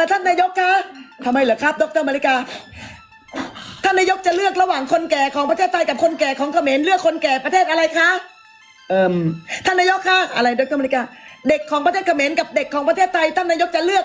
อท่านนายกคะทำไมเหรอครับ ดรมาริกา ท่านนายกจะเลือกระหว่างคนแก่ของประเทศไทยกับคนแก่ของเขมรเลือกคนแก่ประเทศอะไรคะ เอิมท่านนายกคะอะไรดรมาริกา เด็กของประเทศเขมรกับเด็กของประเทศไทย ท่านนายกจะเลือก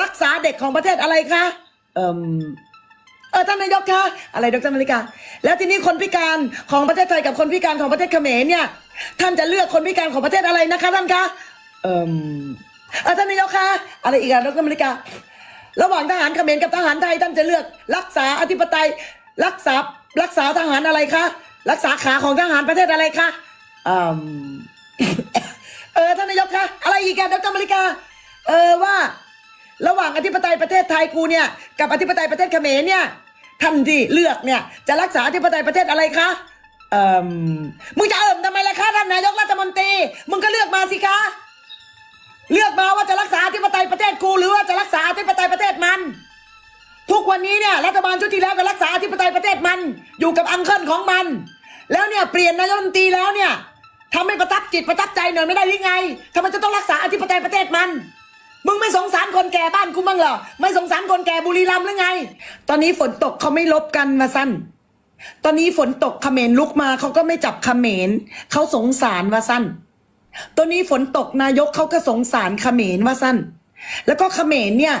รักษาเด็กของประเทศอะไรคะ เอิมเออท่านนายกคะอะไรดรมาริกา แล้วทีนี้คนพิการของประเทศไทยกับคนพิการของประเทศเขมรเนี่ย ท่านจะเลือกคนพิการของประเทศอะไรนะคะ ท่านคะ เอิมเออท่านนายกคะอะไรอีกอะดรมาริกา ระหว่างทหารเขมรกับทหารไทยท่านจะเลือก รักษาอธิปไตย รักษารักษาทหารอะไรคะรักษาขาของทหารประเทศอะไรคะอเออท่านนายกคะอะไรอีกอะดรมาริกา เออว่า ระหว่างอธิปไตยประเทศไทยกูเนี่ยกับอธิปไตยประเทศเขมรเนี่ยท่านที่เลือกเนี่ยจะรักษาอธิปไตยประเทศอะไรคะเอ่มมึงจะเอิ่มทำไมล่ะคะท่านนายกรัฐมนตรีมึงก็เลือกมาสิคะ เลือกมาว่าจะรักษาอธิปไตยประเทศกูหรือว่าจะรักษาอธิปไตยประเทศมัน ทุกวันนี้เนี่ยรัฐบาลชุดที่แล้วก็รักษาอธิปไตยประเทศมัน อยู่กับอังเคิลของมัน แล้วเนี่ยเปลี่ยนนายกรัฐมนตรีแล้วเนี่ยทำให้ประทับจิตประทับใจหน่อยไม่ได้หรือไงทำไมจะต้องรักษาอธิปไตยประเทศมัน มึงไม่สงสารคนแก่บ้านกูบ้างเหรอ ไม่สงสารคนแก่บุรีรัมย์หรือไง ตอนนี้ฝนตกเขาไม่ลบกันมาสั้น ตอนนี้ฝนตกเขมรลุกมาเขาก็ไม่จับเขมรเขาสงสารว่าสั้น ตอนนี้ฝนตกนายกเขาก็สงสารเขมรว่าสั้น แล้วก็เขมรเนี่ย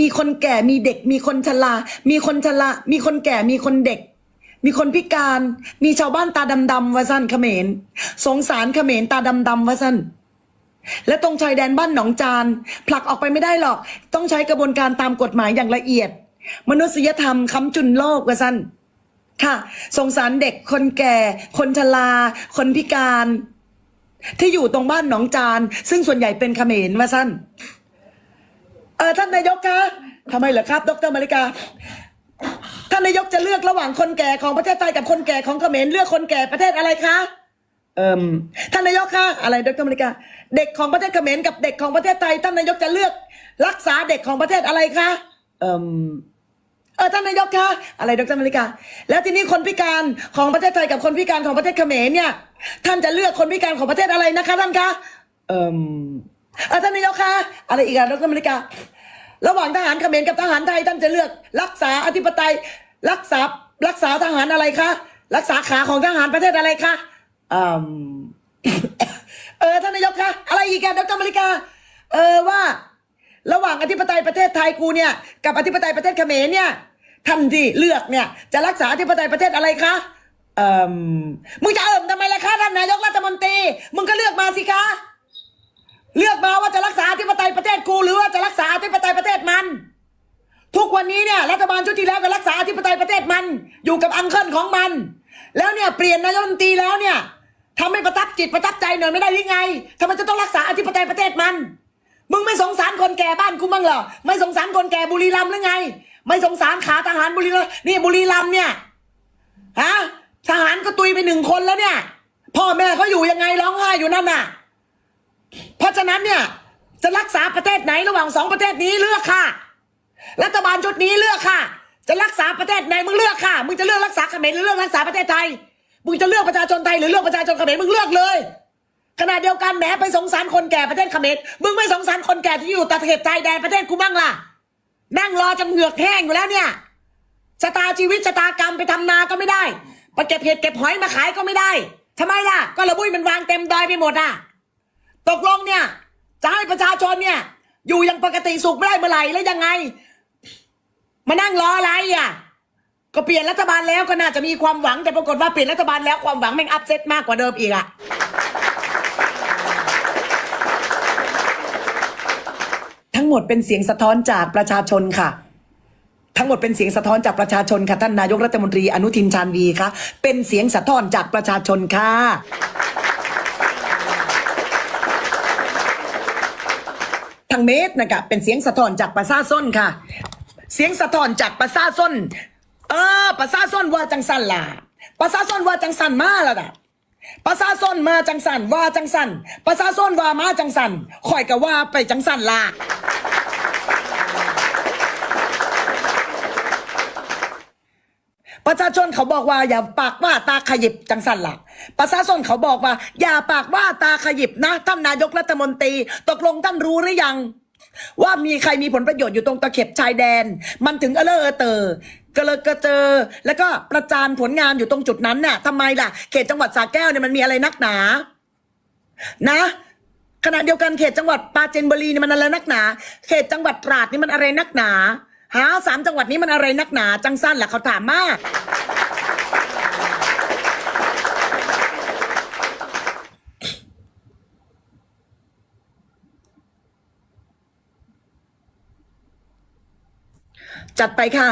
มีคนแก่มีเด็ก มีคนชรา มีคนชรา มีคนแก่มีคนเด็ก มีคนพิการ มีชาวบ้านตาดำๆว่าสั้นเขมร สงสารเขมรตาดำๆว่าสั้น และตรงชายแดนบ้านหนองจาน ผลักออกไปไม่ได้หรอก ต้องใช้กระบวนการตามกฎหมายอย่างละเอียด มนุษยธรรมค้ำจุนโลกว่าสั้น ค่ะ สงสารเด็กคนแก่ คนชรา คนพิการ ที่อยู่ตรงบ้านหนองจาน ซึ่งส่วนใหญ่เป็นเขมรว่าสั้นเออท่านนายกคะทำไมเหรอครับ ดรมาริกาท่านนายกจะเลือกระหว่างคนแก่ของประเทศไทยกับคนแก่ของเขมรเลือกคนแก่ประเทศอะไรคะเอิมท่านนายกคะอะไรดรมาริกาเด็กของประเทศเขมรกับเด็กของประเทศไทยท่านนายกจะเลือก รักษาเด็กของประเทศอะไรคะเอิม เออท่านนายกคะอะไรดรมาริกา แล้วทีนี้คนพิการของประเทศไทยกับคนพิการของประเทศเขมรเนี่ย ท่านจะเลือกคนพิการของประเทศอะไรนะคะท่านคะเอ่มเออท่านนายกคะอะไรอีกอะดรมาริกา ระหว่างทหารเขมรกับทหารไทยท่านจะเลือก รักษาอธิปไตย รักษารักษาทหารอะไรคะรักษาขาของทหารประเทศอะไรคะอืมเออท่านนายกคะอะไรอีกอะดรมาริกา เออว่า ระหว่างอธิปไตยประเทศไทยกูเนี่ยกับอธิปไตยประเทศเขมรเนี่ยท่านที่เลือกเนี่ยจะรักษาอธิปไตยประเทศอะไรคะเอ่มมึงจะเอิ่มทำไมล่ะคะท่านนายกรัฐมนตรีมึงก็เลือกมาสิคะ เลือกมาว่าจะรักษาอธิปไตยประเทศกูหรือว่าจะรักษาอธิปไตยประเทศมัน ทุกวันนี้เนี่ยรัฐบาลชุดที่แล้วก็รักษาอธิปไตยประเทศมัน อยู่กับอังเคิลของมัน แล้วเนี่ยเปลี่ยนนายกรัฐมนตรีแล้วเนี่ยทำให้ประทับจิตประทับใจหน่อยไม่ได้หรือไงทำไมจะต้องรักษาอธิปไตยประเทศมัน มึงไม่สงสารคนแก่บ้านกูบ้างเหรอ ไม่สงสารคนแก่บุรีรัมย์หรือไง ไม่สงสารขาทหารบุรีรัมย์นี่บุรีรัมย์เนี่ย ฮะ ทหารก็ตุยไปหนึ่งคนแล้วเนี่ย พ่อแม่เขาอยู่ยังไงร้องไห้อยู่นั่นน่ะ เพราะฉะนั้นเนี่ย จะรักษาประเทศไหนระหว่างสองประเทศนี้เลือกค่ะ รัฐบาลชุดนี้เลือกค่ะ จะรักษาประเทศไหนมึงเลือกค่ะ มึงจะเลือกรักษาเขมรหรือเลือกรักษาประเทศไทย มึงจะเลือกประชาชนไทยหรือเลือกประชาชนเขมรมึงเลือกเลย ขณะเดียวกันแหมไปสงสารคนแก่ประเทศเขมรมึงไม่สงสารคนแก่ที่อยู่ตะเข็บชายแดนประเทศกูบ้างล่ะ นั่งรอจนเหงือกแห้งอยู่แล้วเนี่ยชะตาชีวิตชะตากรรมไปทำนาก็ไม่ได้ไปเก็บเห็ดเก็บหอยมาขายก็ไม่ได้ทำไมล่ะ ก็ระบุยมันวางเต็มดอยไปหมดอะ ตกลงเนี่ย จะให้ประชาชนเนี่ย อยู่อย่างปกติสุขไม่ได้เมื่อไหร่แล้วยังไง มานั่งรออะไรอะก็เปลี่ยนรัฐบาลแล้วก็น่าจะมีความหวังแต่ปรากฏว่าเปลี่ยนรัฐบาลแล้วความหวังแม่งอัพเซตมากกว่าเดิมอีกอะ ทั้งห มดเป็นเสียงสะท้อนจากประชาชนค่ะ ทั้งหมดเป็นเสียงสะท้อนจากประชาชนค่ะท่านนายกรัฐมนตรีอนุทินชาญวีคะเป็นเสียงสะท้อนจากประชาชนค่ะทางเมตรนะคะเป็นเสียงสะท้อนจากประชาชนค่ะ เสียงสะท้อนจากประชาชนเออประชาชนว่าจังสันล่ะประชาชนว่าจังสันมาแล้วนะ ประชาชนมาจังสันว่าจังสันประชาชนว่ามาจังสันข่อยก็ว่าไปจังสันล่ะประชาชนเขาบอกว่าอย่าปากว่าตาขยิบจังสันล่ะ ประชาชนเขาบอกว่า อย่าปากว่าตาขยิบนะท่านนายกรัฐมนตรี ตกลงท่านรู้หรือยัง ว่ามีใครมีผลประโยชน์อยู่ตรงตะเข็บชายแดน มันถึงเอเลอเออเตอ กระเลกระเจอ แล้วก็ประจานผลงานอยู่ตรงจุดนั้นน่ะทำไมล่ะ เขตจังหวัดสระแก้วเนี่ยมันมีอะไรนักหนา นะขณะเดียวกันเขตจังหวัดปราจีนบุรีนี่มันอะไรนักหนา เขตจังหวัดตราดนี่มันอะไรนักหนาหาสามจังหวัดนี้มันอะไรนักหนา จังสั้นแหละเขาถามมาก จัดไปค่ะ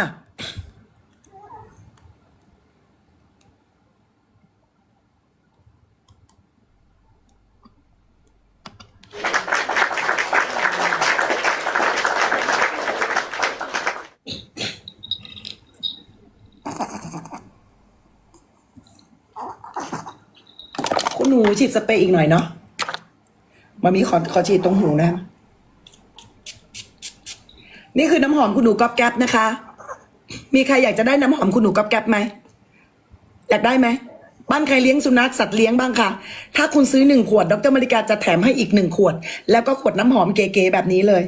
คุณห นูฉีดสเปรย์อีกหน่อยเนาะมามีขอขอฉีดตรงหูนะ นี่คือน้ำหอมคุณหนูก๊อบแก๊บนะคะ มีใครอยากจะได้น้ำหอมคุณหนูก๊อบแก๊บไหมอยากได้ไหมบ้านใครเลี้ยงสุนัขสัตว์เลี้ยงบ้างค่ะ ถ้าคุณซื้อหนึ่งขวด ดรมาริกาจะแถมให้อีกหนึ่งขวด แล้วก็ขวดน้ำหอมเก๋ๆแบบนี้เลย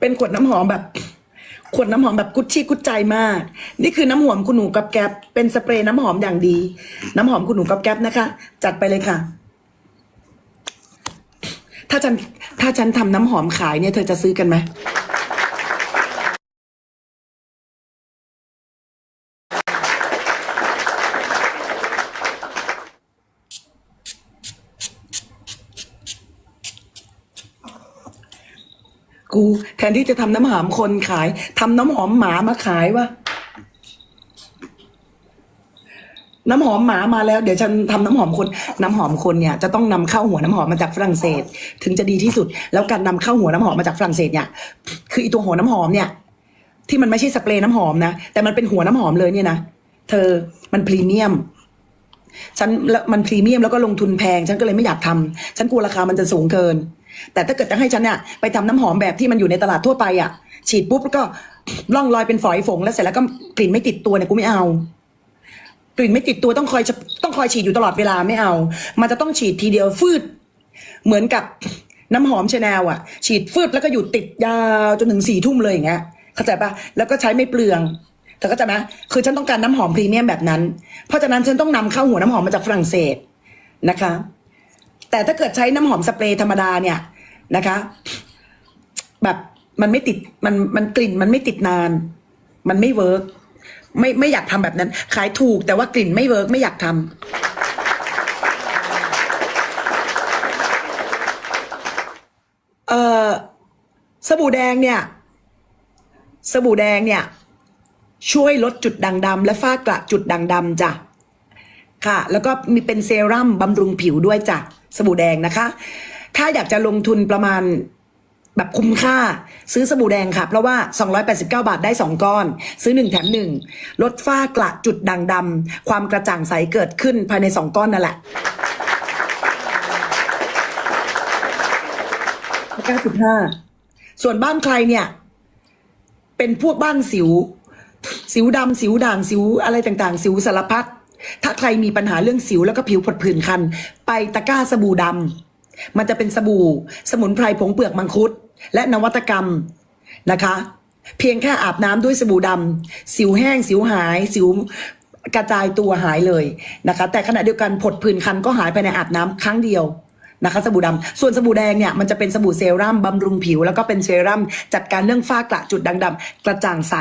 เป็นขวดน้ำหอมแบบ ขวดน้ำหอมแบบกุชชี่กุชใจมาก นี่คือน้ำหอมคุณหนูกับแก๊บเป็นสเปรย์น้ำหอมอย่างดี น้ำหอมคุณหนูกับแก๊บนะคะ จัดไปเลยค่ะ ถ้าฉันถ้าฉันทำน้ำหอมขายเนี่ยเธอจะซื้อกันไหม กูแท นที่จะทำน้ำหอมคนขายทำน้ำหอมหมามาขายวะน้ำหอมหมามาแล้วเดี๋ยวฉันทำน้ำหอมคน น้ำหอมคนเนี่ยจะต้องนำเข้าหัวน้ำหอมมาจากฝรั่งเศส ถึงจะดีที่สุด แล้วการนำเข้าหัวน้ำหอมมาจากฝรั่งเศสเนี่ย คืออีตัวหัวน้ำหอมเนี่ย ที่มันไม่ใช่สเปรย์น้ำหอมนะแต่มันเป็นหัวน้ำหอมเลยเนี่ยนะเธอมันพรีเมียมฉันแล้วมันพรีเมียมแล้วก็ลงทุนแพง ฉันก็เลยไม่อยากทำฉันกลัวราคามันจะสูงเกิน แต่ถ้าเกิดจะให้ฉันเนี่ยไปทำน้ำหอมแบบที่มันอยู่ในตลาดทั่วไปอะ ฉีดปุ๊บแล้วก็ล่องลอยเป็นฝอยฝงแล้วเสร็จแล้วก็กลิ่นไม่ติดตัวเนี่ยกูไม่เอา กลิ่นไม่ติดตัวต้องคอยต้องคอยฉีดอยู่ตลอดเวลาไม่เอา มันจะต้องฉีดทีเดียวฟืด เหมือนกับน้ำหอมชาแนลอะ ฉีดฟืดแล้วก็อยู่ติดยาวจนถึงสี่ทุ่มเลยอย่างเงี้ยเข้าใจปะแล้วก็ใช้ไม่เปลืองเธอก็จะนะคือฉันต้องการน้ำหอมพรีเมียมแบบนั้น เพราะฉะนั้นฉันต้องนำเข้าหัวน้ำหอมมาจากฝรั่งเศสนะคะ แต่ถ้าเกิดใช้น้ำหอมสเปรย์ธรรมดาเนี่ยนะคะ แบบมันไม่ติดมันมันกลิ่นมันไม่ติดนาน มันไม่เวิร์กไม่ไม่อยากทำแบบนั้น ขายถูกแต่ว่ากลิ่นไม่เวิร์กไม่อยากทำเอ่อสบู่แดงเนี่ย สบู่แดงเนี่ย ช่วยลดจุดด่างดำและฝ้ากระจุดด่างดำจ้ะ ค่ะ แล้วก็มีเป็นเซรั่มบำรุงผิวด้วยจ้ะสบู่แดงนะคะ ถ้าอยากจะลงทุนประมาณแบบคุ้มค่าซื้อสบู่แดงค่ะ เพราะว่า 289 บาทได้ 2 ก้อน ซื้อ 1 แถม 1 ลดฝ้ากระจุดด่างดำความกระจ่างใสเกิดขึ้นภายใน 2 ก้อนนั่นแหละ95ส่วนบ้านใครเนี่ย เป็นพวกบ้านสิว สิวดำสิวด่างสิวอะไรต่างๆ สิวสารพัด ถ้าใครมีปัญหาเรื่องสิวแล้วก็ผิวผดผื่นคัน ไปตะกร้าสบู่ดำมันจะเป็นสบู่ สมุนไพรผงเปลือกมังคุด และนวัตกรรมนะคะ เพียงแค่อาบน้ำด้วยสบู่ดำสิวแห้ง สิวหาย สิวกระจายตัวหายเลยนะคะ แต่ขณะเดียวกันผดผื่นคันก็หายภายในอาบน้ำครั้งเดียวนะคะสบู่ดำส่วนสบู่แดงเนี่ยมันจะเป็นสบู่เซรั่มบำรุงผิว แล้วก็เป็นเซรั่มจัดการเรื่องฝ้ากระจุดด่างดำกระจ่างใส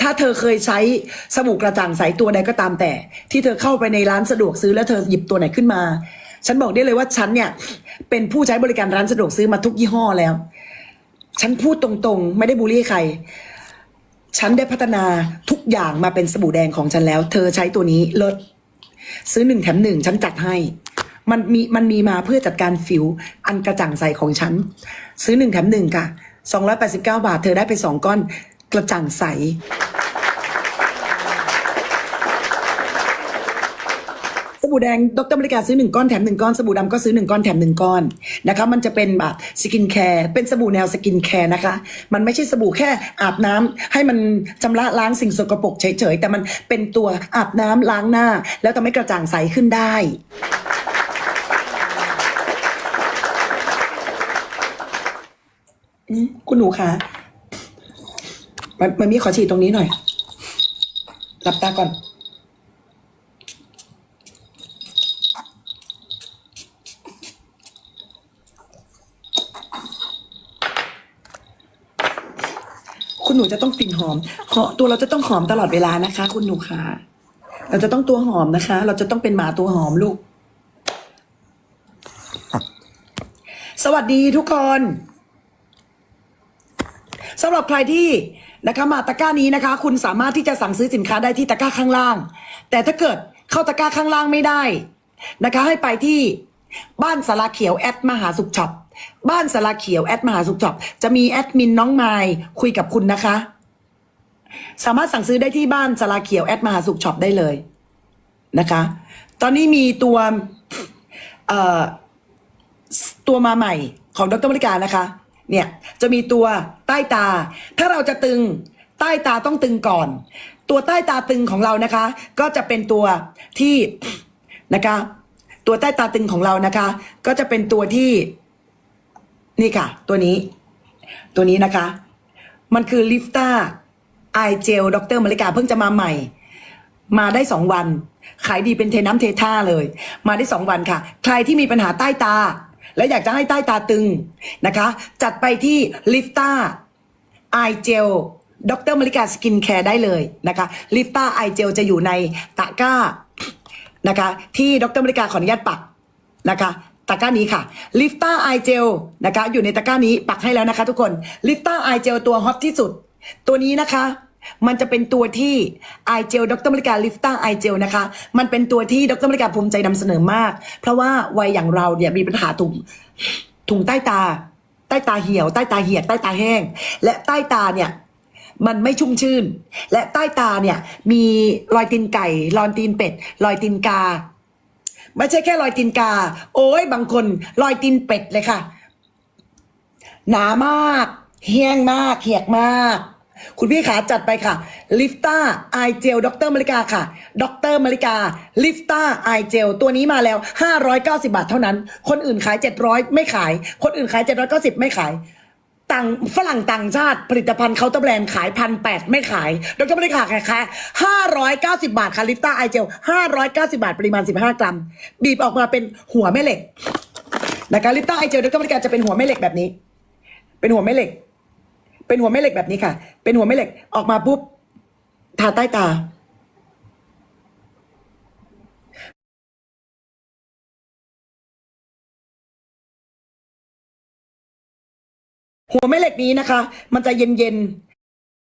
ถ้าเธอเคยใช้สบู่กระจ่างใสตัวใดก็ตามแต่ ที่เธอเข้าไปในร้านสะดวกซื้อแล้วเธอหยิบตัวไหนขึ้นมา ฉันบอกได้เลยว่าฉันเนี่ยเป็นผู้ใช้บริการร้านสะดวกซื้อมาทุกยี่ห้อแล้ว ฉันพูดตรงๆ ไม่ได้บูลลี่ใคร ฉันได้พัฒนาทุกอย่างมาเป็นสบู่แดงของฉันแล้ว เธอใช้ตัวนี้ลิศซื้อหนึ่งแถมหนึ่งฉันจัดให้มันมีมันมีมาเพื่อจัดการผิวอันกระจ่างใสของฉัน ซื้อหนึ่งแถมหนึ่งค่ะสองร้อยแปดสิบเก้าบาท เธอได้ไปสองก้อน กระจ่างใส สบู่แดงดรบริการซื้อหนึ่งก้อนแถมหนึ่งก้อน สบู่ดำก็ซื้อหนึ่งก้อนแถมหนึ่งก้อนนะคะมันจะเป็นแบบสกินแคร์เป็นสบู่แนวสกินแคร์นะคะ มันไม่ใช่สบู่แค่อาบน้ำให้มันชำระล้างสิ่งสกปรกเฉยๆ แต่มันเป็นตัวอาบน้ำล้างหน้า แล้วทำให้กระจ่างใสขึ้นได้ คุณหนูคะ มันมันมีขอฉีดตรงนี้หน่อย หลับตาก่อน คุณหนูจะต้องกลิ่นหอมหอตัวเราจะต้องหอมตลอดเวลานะคะ คุณหนูคะเราจะต้องตัวหอมนะคะ เราจะต้องเป็นหมาตัวหอมลูก สวัสดีทุกคนสำหรับใครที่ นะคะมาตะกร้านี้นะคะ คุณสามารถที่จะสั่งซื้อสินค้าได้ที่ตะกร้าข้างล่าง แต่ถ้าเกิดเข้าตะกร้าข้างล่างไม่ได้นะคะ ให้ไปที่บ้านสาราเขียวแอดมหาสุขช็อปบ้านสาราเขียวแอดมหาสุขช็อปจะมีแอดมินน้องไมล์คุยกับคุณนะคะ สามารถสั่งซื้อได้ที่บ้านสาราเขียวแอดมหาสุขช็อปได้เลยนะคะ ตอนนี้มีตัวเอ่อตัวมาใหม่ของดรมริกานะคะ เนี่ยจะมีตัว ต้ตา ถ้าเราจะตึงใต้ตาต้องตึงก่อน ตัวใต้ตาตึงของเรานะคะ ก็จะเป็นตัวที่นะคะ ตัวใต้ตาตึงของเรานะคะ ก็จะเป็นตัวที่ นี่ค่ะ ตัวนี้ ตัวนี้นะคะ มันคือลิฟต้าไอเจลดรมริกาเพิ่งจะมาใหม่ มาได้สองวัน ขายดีเป็นเทน้ำเทท่าเลย มาได้สองวันค่ะ ใครที่มีปัญหาใต้ตา และอยากจะให้ใต้ตาตึงนะคะ จัดไปที่ลิฟต้า ไอเจลดรมริกาสกินแคร์ได้เลยนะคะลิฟต้าไอเจลจะอยู่ในตะกร้านะคะที่ดรมริกาขออนุญาตปักนะคะตะกร้านี้ค่ะลิฟต้าไอเจลนะคะอยู่ในตะกร้านี้ปักให้แล้วนะคะ ทุกคนลิฟต้าไอเจลตัวฮอตที่สุด ตัวนี้นะคะมันจะเป็นตัวที่ไอเจลดรมริกาลิฟต้าไอเจลนะคะ มันเป็นตัวที่ดรมริกาภูมิใจนำเสนอมาก เพราะว่าวัยอย่างเราเนี่ยมีปัญหาถุงถุงใต้ตา ต้ตาเหี่ยว ใต้ตาเหี่ยดใต้ตาแห้ง และใต้ตาเนี่ยมันไม่ชุ่มชื่น และใต้ตาเนี่ย มีรอยตีนไก่รอยตีนเป็ด รอยตีนกา ไม่ใช่แค่รอยตีนกา โอ้ยบางคนรอยตีนเป็ดเลยค่ะ หนามากแห้งมากเหียกมาก คุณพี่ขาจัดไปค่ะ ลิฟต้าไอเจลดรมาริกาค่ะ ดรมาริกา ลิฟต้าไอเจลตัวนี้มาแล้ว 590 บาทเท่านั้น คนอื่นขาย 700 ไม่ขาย คนอื่นขาย 790 ไม่ขายต่างฝรั่งต่างชาติผลิตภัณฑ์เคาน์เตอร์แบรนด์ขายพันแปดไม่ขาย ดรมาริกาขายแค่ห้าร้อยเก้าสิบาทค่ะลิฟต้าไอเจลห้าร้อยเก้าสิบาทปริมาณสิบห้ากรัม บีบออกมาเป็นหัวแม่เหล็กนะคะลิฟต้าไอเจลดรมาริกาจะเป็นหัวแม่เหล็กแบบนี้ เป็นหัวแม่เหล็ก เป็นหัวแม่เหล็กแบบนี้ค่ะ เป็นหัวแม่เหล็กออกมาปุ๊บทาใต้ตา หัวแม่เหล็กนี้นะคะ มันจะเย็น